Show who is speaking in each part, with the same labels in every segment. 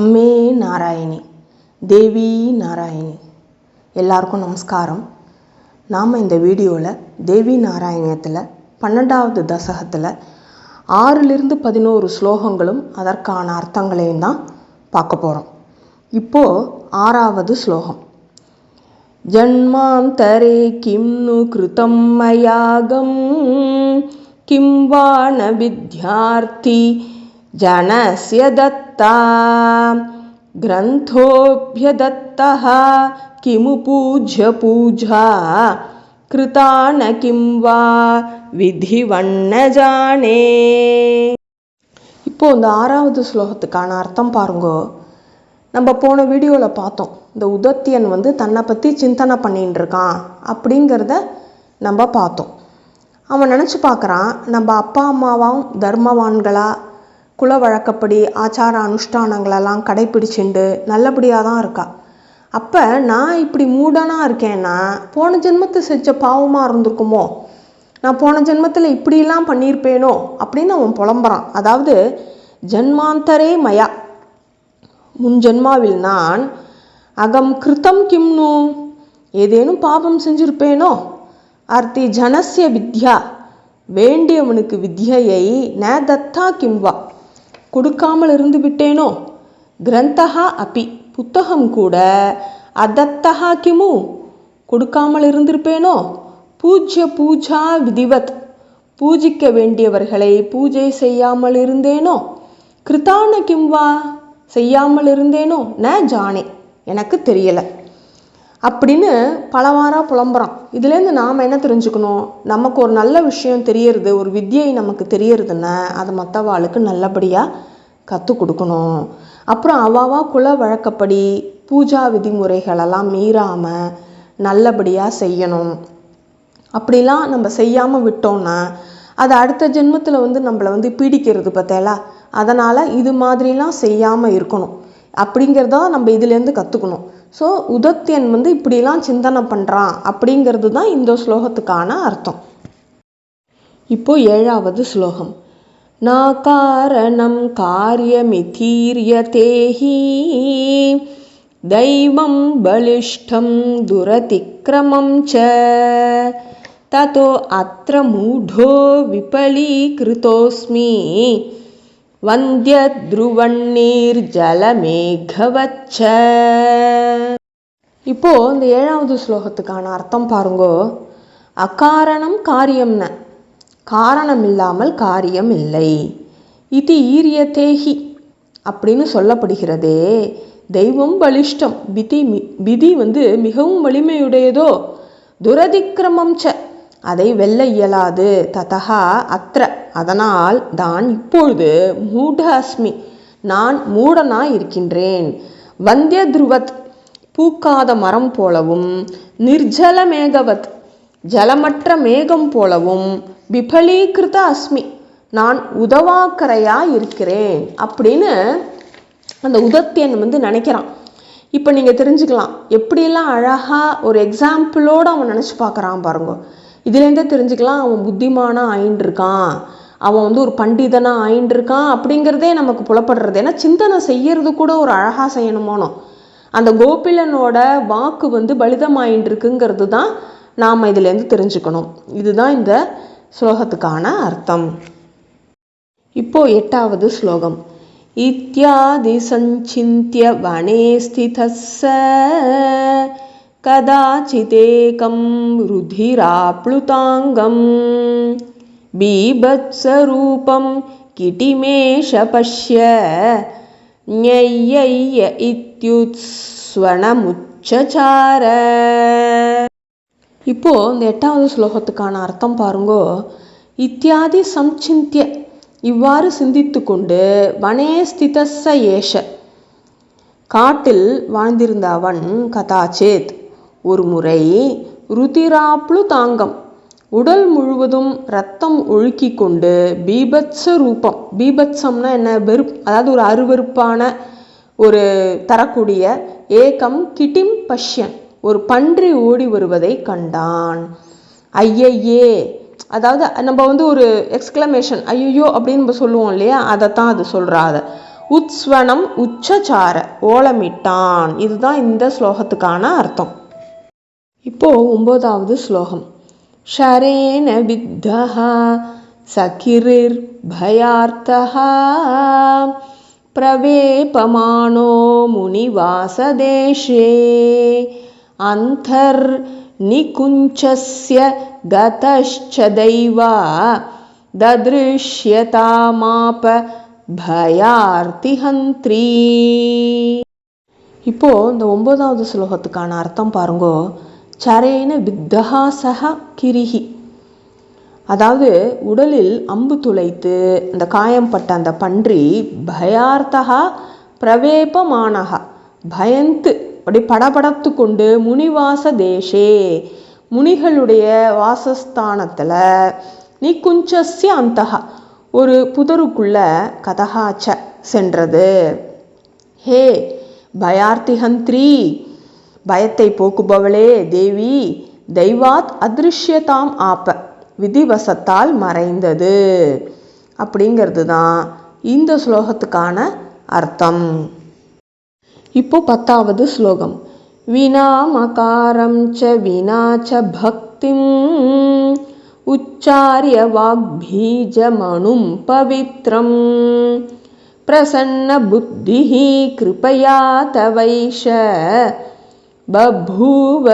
Speaker 1: அம்மே நாராயணி தேவி நாராயணி. எல்லாருக்கும் நமஸ்காரம். நாம் இந்த வீடியோவில் தேவி நாராயணியத்தில் பன்னெண்டாவது தசகத்தில் ஆறிலிருந்து பதினோரு ஸ்லோகங்களும் அதற்கான அர்த்தங்களையும் தான் பார்க்க போகிறோம் இப்போது ஆறாவது ஸ்லோகம். ஜன்மாந்தரே கிம் நு கிருதம் மயாகம் கிம் வித்யார்த்தி जनस्य दत्ता ग्रन्थोऽभ्यदत्तः किमु पूज्य पूजा कृता न किं वा விதிவண்ண ஜானே இப்போ இந்த ஆறாவது ஸ்லோகத்துக்கான அர்த்தம் பாருங்கோ நம்ம போன வீடியோவில் பார்த்தோம் இந்த உதத்தியன் வந்து தன்னை பற்றி சிந்தனை பண்ணின்னு இருக்கான் அப்படிங்கிறத நம்ம பார்த்தோம் அவன் நினச்சி பார்க்குறான் நம்ம அப்பா அம்மாவும் தர்மவான்களா குல வழக்கப்படி ஆச்சார அனுஷ்டானங்களெல்லாம் கடைப்பிடிச்சுண்டு நல்லபடியாக தான் இருக்கா. அப்போ நான் இப்படி மூடனாக இருக்கேன்னா போன ஜென்மத்தை செஞ்ச பாவமாக இருந்திருக்குமோ? நான் போன ஜென்மத்தில் இப்படிலாம் பண்ணியிருப்பேனோ? அப்படின்னு அவன் புலம்புறான். அதாவது ஜென்மாந்தரே மயா. முன் ஜென்மாவில் நான் அகம் கிருத்தம் கிம்னு. ஏதேனும் பாபம் செஞ்சிருப்பேனோ? அர்த்தி ஜனசிய வித்யா. வேண்டியவனுக்கு வித்யையை ந தத்தா கிம்வா. கொடுக்காமல் இருந்து விட்டேனோ கிரந்தகா அப்பி புத்தகம் கூட அதத்தகா கிமு கொடுக்காமல் இருந்திருப்பேனோ பூஜ்ய பூஜா விதிவத் பூஜிக்க வேண்டியவர்களை பூஜை செய்யாமல் இருந்தேனோ கிருத்தான கிம்வா செய்யாமல் இருந்தேனோ ந ஜானே எனக்கு தெரியலை. அப்படின்னு பலவாராக புலம்புறான். இதுலேருந்து நாம் என்ன தெரிஞ்சுக்கணும்? நமக்கு ஒரு நல்ல விஷயம் தெரியறது ஒரு வித்தியை நமக்கு தெரியறதுன்னா அதை மற்றவாளுக்கு நல்லபடியாக கற்றுக் கொடுக்கணும். அப்புறம் அவாவா குல வழக்கப்படி பூஜா விதிமுறைகளெல்லாம் மீறாமல் நல்லபடியாக செய்யணும். அப்படிலாம் நம்ம செய்யாமல் விட்டோம்னா அது அடுத்த ஜென்மத்தில் வந்து நம்மளை வந்து பீடிக்கிறது பார்த்தேலா? அதனால் இது மாதிரிலாம் செய்யாமல் இருக்கணும். அப்படிங்கிறதான் நம்ம இதுலேருந்து கற்றுக்கணும் ஸோ உதத்தியன் வந்து இப்படிலாம் சிந்தனை பண்ணுறான் அப்படிங்கிறது தான் இந்த ஸ்லோகத்துக்கான அர்த்தம். இப்போது ஏழாவது ஸ்லோகம். நாகாரணம் காரியமிதீரிய தேஹி தெய்வம் பலிஷ்டம் துரதிக்கிரமம் ச தத்தோ அத்த மூடோ விபலீகிருத்தோஸ்மி வந்தியத்ருவண்ணீர்ஜலமேகவச்ச. இப்போ இந்த ஏழாவது ஸ்லோகத்துக்கான அர்த்தம் பாருங்கோ. அகாரணம் காரியம்ன. காரணம் இல்லாமல் காரியம் இல்லை. இது ஈரியத்தேஹி அப்படின்னு சொல்லப்படுகிறதே. தெய்வம் பலிஷ்டம். விதி பிதி வந்து மிகவும் வலிமையுடையதோ. துரதிக்கிரமம் ச அதை வெல்ல இயலாது. ததகா அத்திர அதனால் தான் இப்பொழுது மூட அஸ்மி நான் மூடனாய் இருக்கின்றேன் வந்திய துருவத் பூக்காத மரம் போலவும் நிர்ஜல மேகவத் ஜலமற்ற மேகம் போலவும் விபலீகிருத அஸ்மி நான் உதவாக்கரையாக இருக்கிறேன் அப்படின்னு அந்த உதத்தியன் வந்து நினைக்கிறான். இப்போ நீங்கள் தெரிஞ்சுக்கலாம் எப்படியெல்லாம் அழகாக ஒரு எக்ஸாம்பிளோடு அவன் நினச்சி பார்க்குறான் பாருங்க. இதுலேருந்தே தெரிஞ்சுக்கலாம் அவன் புத்திமானாக ஆயின்ட்டுருக்கான் அவன் வந்து ஒரு பண்டிதனாக ஆயின்னு அப்படிங்கிறதே நமக்கு புலப்படுறது. ஏன்னா சிந்தனை செய்யறது கூட ஒரு அழகாக செய்யணுமோனோ? அந்த கோபிலனோட வாக்கு வந்து பலிதமாயின்னு இருக்குங்கிறது தான் நாம் இதுலேருந்து தெரிஞ்சுக்கணும். இதுதான் இந்த ஸ்லோகத்துக்கான அர்த்தம். இப்போ எட்டாவது ஸ்லோகம். இத்தியாதி சஞ்சிந்திய வனே ஸ்திதஸ்ஸ கதாச்சிதேகம் ருதிராப்ளுதாங்கம். बीभत्सरूपं किटिमेष पश्य ஞைய இத்யுத்ஸ்வனமுச்சசார இப்போ இந்த எட்டாவது ஸ்லோகத்துக்கான அர்த்தம் பாருங்கோ இத்தியாதி சம்சிந்திய இவ்வாறு சிந்தித்து கொண்டு வனே ஸ்திதஸ்ஸ ஏஷ காட்டில் வாழ்ந்திருந்த அவன் கதாச்சேத் ஒரு முறை ருதிராப்ளு தாங்கம் உடல் முழுவதும் ரத்தம் ஒழுக்கி கொண்டு பீபத்ச ரூபம். பீபத்சம்னா என்ன? வெறுப் அதாவது ஒரு அருவருப்பான ஒரு தரக்கூடிய ஏகம் கிட்டிம் பஷ்யன். ஒரு பன்றி ஓடி வருவதை கண்டான். ஐயையே! அதாவது நம்ம வந்து ஒரு எக்ஸ்க்ளமேஷன் ஐயோ அப்படின்னு நம்ம சொல்லுவோம் இல்லையா? அதைத்தான் அது சொல்கிறா அதை. உத்ஸ்வனம் உச்சசார ஓலமிட்டான். இதுதான் இந்த ஸ்லோகத்துக்கான அர்த்தம். இப்போது ஒன்பதாவது ஸ்லோகம். शरेण विद्धः सखिरिर्भयार्थः प्रवेपमाणो मुनिवासदेशे अन्तर्निकुञ्चस्य गतश्च दैवा ददृश्यतामाप பயார்த்திஹந்திரீ இப்போது இந்த ஒன்பதாவது ஸ்லோகத்துக்கான அர்த்தம் பாருங்கோ சரேன வித்தகா சக கிரிகி அதாவது உடலில் அம்பு துளைத்து அந்த காயம்பட்ட அந்த பன்றி பயார்த்தகா பிரவேபமானகா பயந்து அப்படி படபடத்து கொண்டு முனிவாச தேசே முனிகளுடைய வாசஸ்தானத்தில் நீ குஞ்சஸ்ய அந்தகா ஒரு புதருக்குள்ள கதகாச்ச சென்றது. ஹே பயார்த்திஹந்திரி பயத்தை போக்குபவளே தேவி தெய்வாத் அதிருஷ்யதாம் ஆப்ப. விதிவசத்தால் மறைந்தது. அப்படிங்கிறது தான் இந்த ஸ்லோகத்துக்கான அர்த்தம். இப்போ பத்தாவது ஸ்லோகம். வினா மகாரம் ச வினா ச பக்திம் உச்சாரிய வாக்பீஜமனும் பவித்ரம். பிரசன்ன புத்தி கிருபயா தவைஷ. பபூவ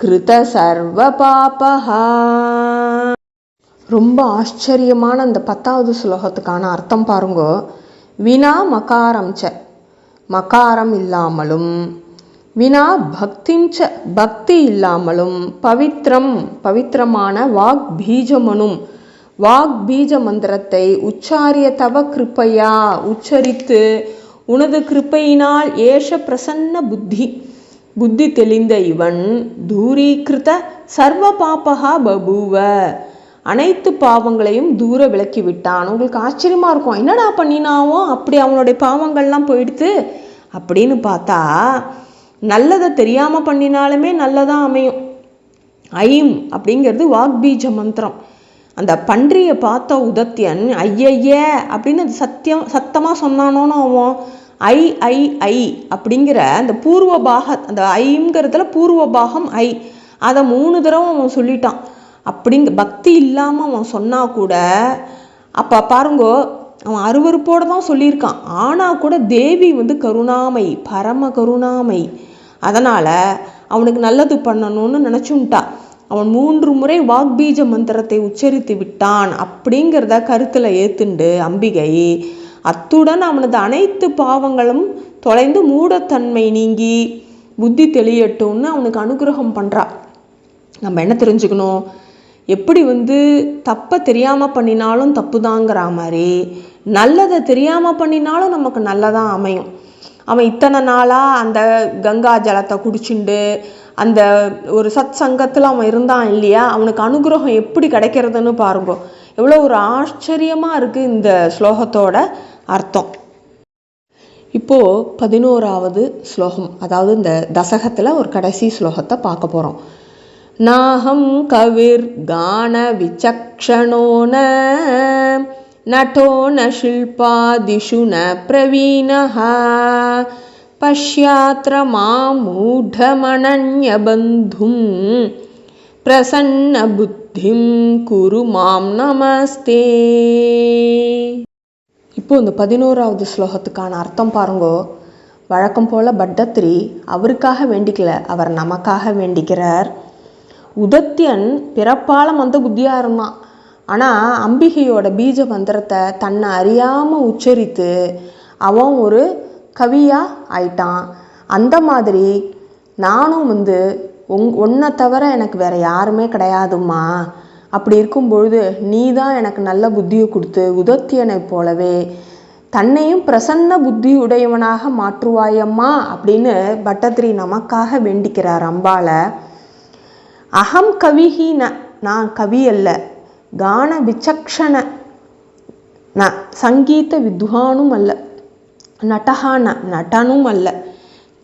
Speaker 1: கிருத சர்வ பாபஹா ரொம்ப ஆச்சரியமான அந்த பத்தாவது ஸ்லோகத்துக்கான அர்த்தம் பாருங்கோ. வினா மகாரம் ச மகாரம் இல்லாமலும் வினா பக்திஞ்ச பக்தி இல்லாமலும் பவித்ரம் பவித்திரமான வாக் பீஜமனும் வாக் பீஜ மந்திரத்தை உச்சாரிய தவ கிருப்பையா உச்சரித்து உனது கிருப்பையினால் ஏஷ பிரசன்ன புத்தி. புத்தி தெளிந்த இவன் தூரீகிருத சர்வ பாபகா பபூவ. அனைத்து பாவங்களையும் தூர விலக்கி விட்டான். உங்களுக்கு ஆச்சரியமா இருக்கும். என்னடா பண்ணினாவோ? அப்படி அவனுடைய பாவங்கள்லாம் போயிடுத்து. அப்படின்னு பார்த்தா நல்லதை தெரியாமல் பண்ணினாலுமே நல்லதாக அமையும். ஐம் அப்படிங்கிறது வாக்பீஜ மந்திரம். அந்த பன்றியை பார்த்த உதத்தியன் ஐயைய அப்படின்னு அது சத்தியம் சத்தமாக சொன்னானோன்னு அவன் ஐ ஐ ஐ அப்படிங்கிற அந்த பூர்வ பாக அந்த ஐங்கிறதுல பூர்வ பாகம் ஐ. அதை மூணு தடவை அவன் சொல்லிட்டான். அப்படிங்க பக்தி இல்லாமல் அவன் சொன்னா கூட அப்போ பாருங்கோ அவன் அருவறுப்போடு தான் சொல்லியிருக்கான். ஆனால் கூட தேவி வந்து கருணாமை பரம கருணாமை. அதனால் அவனுக்கு நல்லது பண்ணணும்னு நினச்சுன்ட்டா அவன் மூன்று முறை வாக்பீஜ மந்திரத்தை உச்சரித்து விட்டான். அப்படிங்கிறத கருத்தில் ஏத்துண்டு அம்பிகை அத்துடன் அவனது அனைத்து பாவங்களும் தொலைந்து மூடத்தன்மை நீங்கி புத்தி தெளியட்டும்னு அவனுக்கு அனுகிரகம் பண்ணுறா நம்ம என்ன தெரிஞ்சுக்கணும்? எப்படி வந்து தப்பை தெரியாமல் பண்ணினாலும் தப்பு தாங்கிற மாதிரி நல்லதை தெரியாமல் பண்ணினாலும் நமக்கு நல்லதாக அமையும். அவன் இத்தனை நாளாக அந்த கங்கா ஜலத்தை குடிச்சுண்டு அந்த ஒரு சத் சங்கத்தில் அவன் இருந்தான் இல்லையா? அவனுக்கு அனுகிரகம் எப்படி கிடைக்கிறதுன்னு பாருங்க. எவ்வளோ ஒரு ஆச்சரியமாக இருக்குது இந்த ஸ்லோகத்தோட அர்த்தம். இப்போது பதினோராவது ஸ்லோகம் அதாவது இந்த தசகத்தில் ஒரு கடைசி ஸ்லோகத்தை பார்க்க போகிறோம் நாகம் கவிர் கான விச்சக்ஷணோன நட்டோ ந ஷில்பாதிஷு ந பிரவீனஹா பஷ்யாத்திர மாமூடமணன்யபந்தும் பிரசன்ன பிரசன்னபுத்திம் குரு மாம் நமஸ்தே. இப்போ இந்த பதினோராவது ஸ்லோகத்துக்கான அர்த்தம் பாருங்கோ. வழக்கம் போல பட்டத்ரி அவருக்காக வேண்டிக்கல அவர் நமக்காக வேண்டிக்கிறார். உதத்தியன் பிறப்பால மந்த புத்தியாக இருந்தான் ஆனால் அம்பிகையோட பீஜ மந்திரத்தை தன்னை அறியாமல் உச்சரித்து அவன் ஒரு கவியாக ஆயிட்டான். அந்த மாதிரி நானும் வந்து உங் உன்னை தவிர எனக்கு வேற யாருமே கிடையாதும்மா. அப்படி இருக்கும் பொழுது நீ தான் எனக்கு நல்ல புத்தியை கொடுத்து உதத்தியனைப் போலவே தன்னையும் பிரசன்ன புத்தி உடையவனாக மாற்றுவாயம்மா அப்படின்னு பட்டத்திரி நமக்காக வேண்டிக்கிறார் அம்பால. அகம் கவிஹி ந நான் கவி அல்ல. கான விச்சக்ஷண ந சங்கீத வித்வானும் அல்ல. நட்டகான நடனும் அல்ல.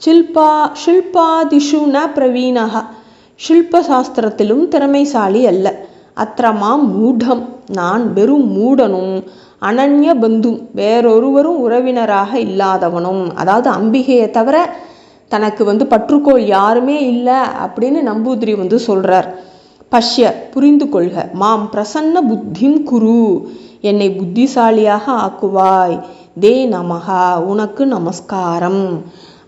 Speaker 1: சில்பா ஷில்பாதிஷு ந பிரவீனக ஷில்பசாஸ்திரத்திலும் திறமைசாலி அல்ல. அத்திரமா மூடம் நான் வெறும் மூடனும். அனன்ய பந்து வேறொருவரும் உறவினராக இல்லாதவனும். அதாவது அம்பிகையை தவிர தனக்கு வந்து பற்றுக்கோள் யாருமே இல்லை அப்படின்னு நம்பூதிரி வந்து சொல்கிறார் பஷ்ய புரிந்து கொள்க. மாம் பிரசன்ன புத்திம் குரு. என்னை புத்திசாலியாக ஆக்குவாய். தே நமகா உனக்கு நமஸ்காரம்.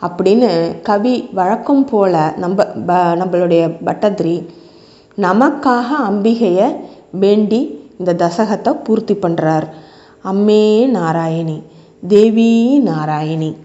Speaker 1: அப்படின்னு கவி வழக்கம் போல நம்ம ப- நம்மளுடைய பட்டத்ரி நமக்காக அம்பிகையை வேண்டி இந்த தசகத்தை பூர்த்தி பண்ணுறார் அம்மே நாராயணி தேவி நாராயணி.